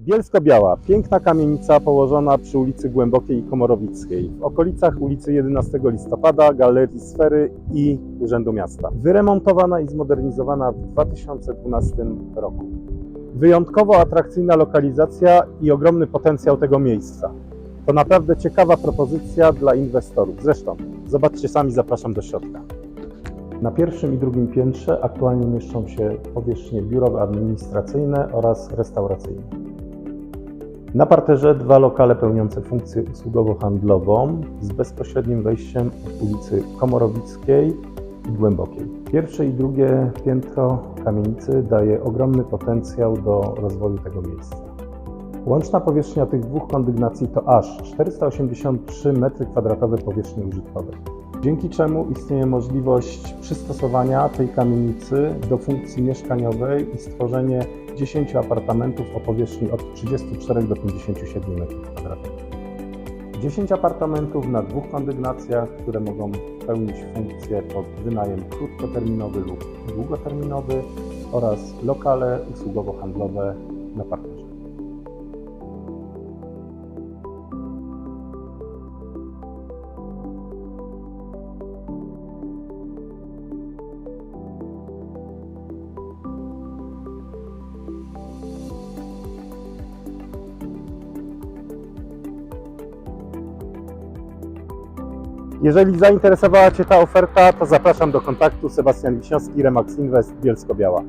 Bielsko-Biała, piękna kamienica położona przy ulicy Głębokiej i Komorowickiej, w okolicach ulicy 11 listopada, Galerii Sfery i Urzędu Miasta. Wyremontowana i zmodernizowana w 2012 roku. Wyjątkowo atrakcyjna lokalizacja i ogromny potencjał tego miejsca. To naprawdę ciekawa propozycja dla inwestorów. Zresztą, zobaczcie sami, zapraszam do środka. Na pierwszym i drugim piętrze aktualnie mieszczą się powierzchnie biurowe administracyjne oraz restauracyjne. Na parterze dwa lokale pełniące funkcję usługowo-handlową z bezpośrednim wejściem od ulicy Komorowickiej i Głębokiej. Pierwsze i drugie piętro kamienicy daje ogromny potencjał do rozwoju tego miejsca. Łączna powierzchnia tych dwóch kondygnacji to aż 483 m2 powierzchni użytkowej dzięki czemu istnieje możliwość przystosowania tej kamienicy do funkcji mieszkaniowej i stworzenie 10 apartamentów o powierzchni od 34 do 57 m2. 10 apartamentów na dwóch kondygnacjach, które mogą pełnić funkcję pod wynajem krótkoterminowy lub długoterminowy oraz lokale usługowo-handlowe na parterze. Jeżeli zainteresowała Cię ta oferta, to zapraszam do kontaktu. Sebastian Wiśniowski, Remax Invest, Bielsko-Biała.